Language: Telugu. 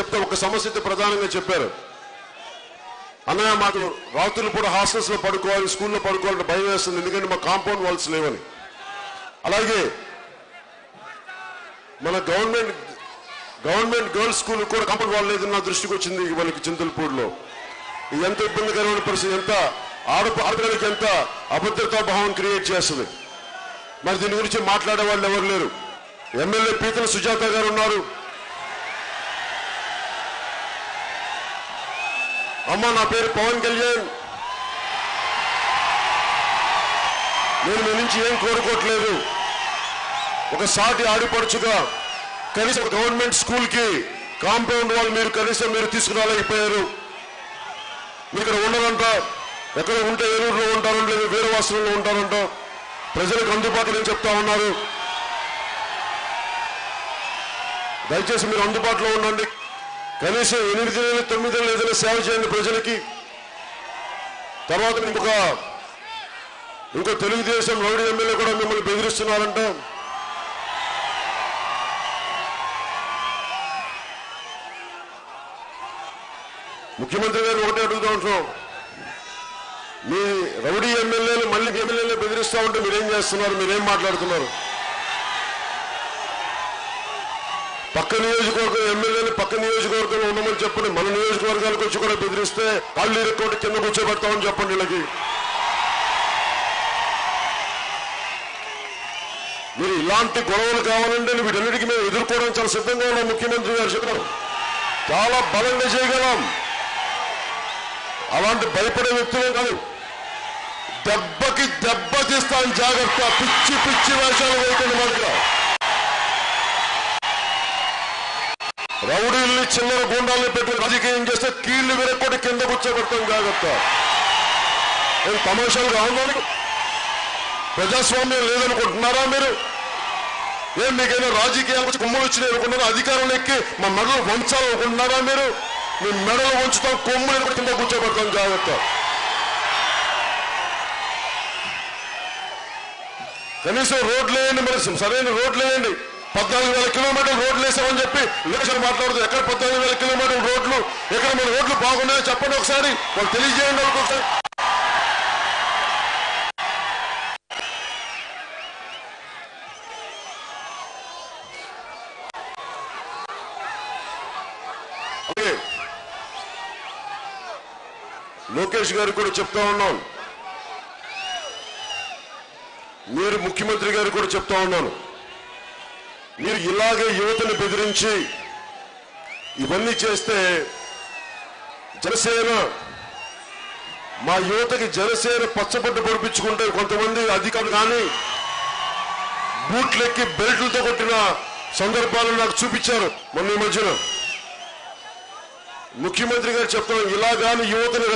చెప్తే ఒక సమస్య ప్రధానంగా చెప్పారు. అన్నయ్య మాకు రాత్రులు కూడా హాస్టల్స్లో పడుకోవాలి స్కూల్లో పడుకోవాలంటే భయం వేస్తుంది. ఎందుకంటే మా కాంపౌండ్ వాల్స్ లేవని. అలాగే మన గవర్నమెంట్ గవర్నమెంట్ గర్ల్స్ స్కూల్ కూడా కాంపౌండ్ వాల్ లేదు నా దృష్టికి వచ్చింది మనకి చింతలపూడిలో ఇది ఎంత ఇబ్బందికరమైన పరిస్థితి ఎంత ఆడ ఆడపిల్లలకి ఎంత అభద్రతా భావం క్రియేట్ చేస్తుంది. మరి దీని గురించి మాట్లాడే వాళ్ళు ఎవరు లేరు? ఎమ్మెల్యే పీతల సుజాత గారు ఉన్నారు. అమ్మ నా పేరు పవన్ కళ్యాణ్. నేను మీ నుంచి ఏం కోరుకోవట్లేదు. ఒక సాటి ఆడిపడుచుగా కనీసం గవర్నమెంట్ స్కూల్కి కాంపౌండ్ వాళ్ళు మీరు కనీసం మీరు తీసుకురాలేకపోయారు మీరు ఇక్కడ ఉండదంట ఎక్కడ ఉంటే ఏలూరులో ఉంటారో లేదు వేరే వాసులలో ఉంటారంట. ప్రజలకు అందుబాటులో నేను చెప్తా ఉన్నారు దయచేసి మీరు అందుబాటులో ఉండండి. కనీసం ఎనిమిది నెలలు తొమ్మిది నెలలు ఏదైనా సేవ చేయండి ప్రజలకి. తర్వాత ఇంకొక ఇంకో తెలుగుదేశం రౌడీ ఎమ్మెల్యే కూడా మిమ్మల్ని బెదిరిస్తున్నారంట. ముఖ్యమంత్రి గారు ఒకటే అడుగుతూ ఉంటాం మీ రౌడీ ఎమ్మెల్యేలు మళ్ళీ ఎమ్మెల్యేలు బెదిరిస్తూ ఉంటే మీరేం చేస్తున్నారు? మీరేం మాట్లాడుతున్నారు? పక్క నియోజకవర్గం ఎమ్మెల్యేలు పక్క నియోజకవర్గంలో ఉండమని చెప్పండి. మన నియోజకవర్గాలకు వచ్చి కూడా బెదిరిస్తే కాళ్ళు ఇరుక్కోటి కింద కూర్చోబెడతామని చెప్పండి వీళ్ళకి మీరు ఇలాంటి గొడవలు కావాలంటే వీటన్నిటికీ మేము ఎదుర్కోవడం చాలా సిద్ధంగా ఉన్నాం ముఖ్యమంత్రి గారు చెప్పడం చాలా బలంగా చేయగలం. అలాంటి భయపడే వ్యక్తులే కాదు. దెబ్బకి దెబ్బ తీస్తాను జాగ్రత్త. పిచ్చి పిచ్చి వేషాలు వేయకండి మనకు రౌడీల్ని చిల్లర గుండాలని పెట్టి రాజకీయం చేస్తే కీళ్ళు విరక్కొట్టి కింద కూర్చోబెడతాం జాగ్రత్త నేను తమాషాలు కావాలి ప్రజాస్వామ్యం లేదనుకుంటున్నారా మీరు? ఏం మీకైనా రాజకీయాల గురించి కొమ్ములు వచ్చినాయి అనుకుంటున్నారా అధికారంలో ఎక్కి మా మెడలు వంచాలనుకుంటున్నారా మీరు? మీ మెడలు వంచుతాం కొమ్ములు కూడా కింద కూర్చోబెడతాం జాగ్రత్త కనీసం రోడ్లు వేయండి మరి సరైన రోడ్లు వేయండి పద్నాలుగు వేల కిలోమీటర్లు రోడ్లు వేసామని చెప్పి లక్షలు మాట్లాడుతూ ఎక్కడ పద్నాలుగు వేల కిలోమీటర్ల రోడ్లు ఎక్కడ మన రోడ్లు బాగున్నాయో చెప్పండి ఒకసారి. వాళ్ళు తెలియజేయండి వాళ్ళకి ఒకసారి. ఓకే. లోకేష్ గారు కూడా చెప్తా ఉన్నాం మీరు ముఖ్యమంత్రి గారు కూడా చెప్తా ఉన్నాను. మీరు ఇలాగే యువతను బెదిరించి ఇవన్నీ చేస్తే జనసేన మా యువతకి జనసేన పచ్చబడ్డ పొడిపించుకుంటే కొంతమంది అధికారులు కానీ బూట్లెక్కి బెల్ట్లతో కొట్టిన సందర్భాలు నాకు చూపించారు మొన్న ఈ మధ్యన. ముఖ్యమంత్రి గారు చెప్తాను ఇలా కానీ యువతని